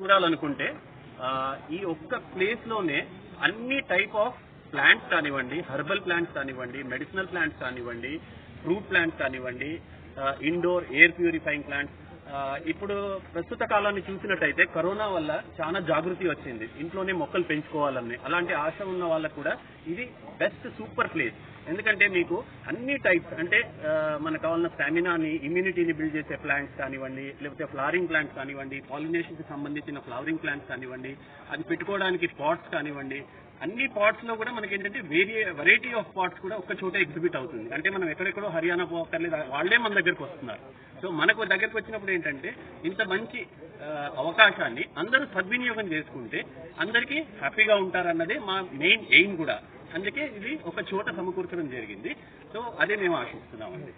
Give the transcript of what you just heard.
చూడాలనుకుంటే ఈ ఒక్క ప్లేస్లోనే అన్ని టైప్ ఆఫ్ ప్లాంట్స్ కానివ్వండి హెర్బల్ ప్లాంట్స్ కానివ్వండి మెడిసినల్ ప్లాంట్స్ కానివ్వండి ఫ్రూట్ ప్లాంట్స్ కానివ్వండి ఇండోర్ ఎయిర్ ప్యూరిఫైయింగ్ ప్లాంట్స్ ఇప్పుడు ప్రస్తుత కాలాన్ని చూసినట్టయితే కరోనా వల్ల చాలా జాగృతి వచ్చింది. ఇంట్లోనే మొక్కలు పెంచుకోవాలని. అలాంటి ఆశ ఉన్న వాళ్ళకు కూడా ఇది బెస్ట్ సూపర్ ప్లేస్ ఎందుకంటే మీకు అన్ని టైప్స్ అంటే మనకు కావాలన్న స్టామినాని ఇమ్యూనిటీని బిల్డ్ చేసే ప్లాంట్స్ కానివ్వండి లేకపోతే ఫ్లవరింగ్ ప్లాంట్స్ కానివ్వండి పాలినేషన్కి సంబంధించిన ఫ్లవరింగ్ ప్లాంట్స్ కానివ్వండి అది పెట్టుకోవడానికి పాట్స్ కానివ్వండి అన్ని పార్ట్స్లో కూడా మనకి ఏంటంటే వేరే వెరైటీ ఆఫ్ పార్ట్స్ కూడా ఒక చోట ఎగ్జిబిట్ అవుతుంది. అంటే మనం ఎక్కడెక్కడో హర్యానా పోకర్లేదు వాళ్ళే మన దగ్గరకు వస్తున్నారు. సో మనకు దగ్గరకు వచ్చినప్పుడు ఏంటంటే ఇంత మంచి అవకాశాన్ని అందరూ సద్వినియోగం చేసుకుంటే అందరికీ హ్యాపీగా ఉంటారన్నదే మా మెయిన్ ఎయిమ్ కూడా. అందుకే ఇది ఒక చోట సమకూర్చడం జరిగింది. సో అదే మేము ఆశిస్తున్నామండి.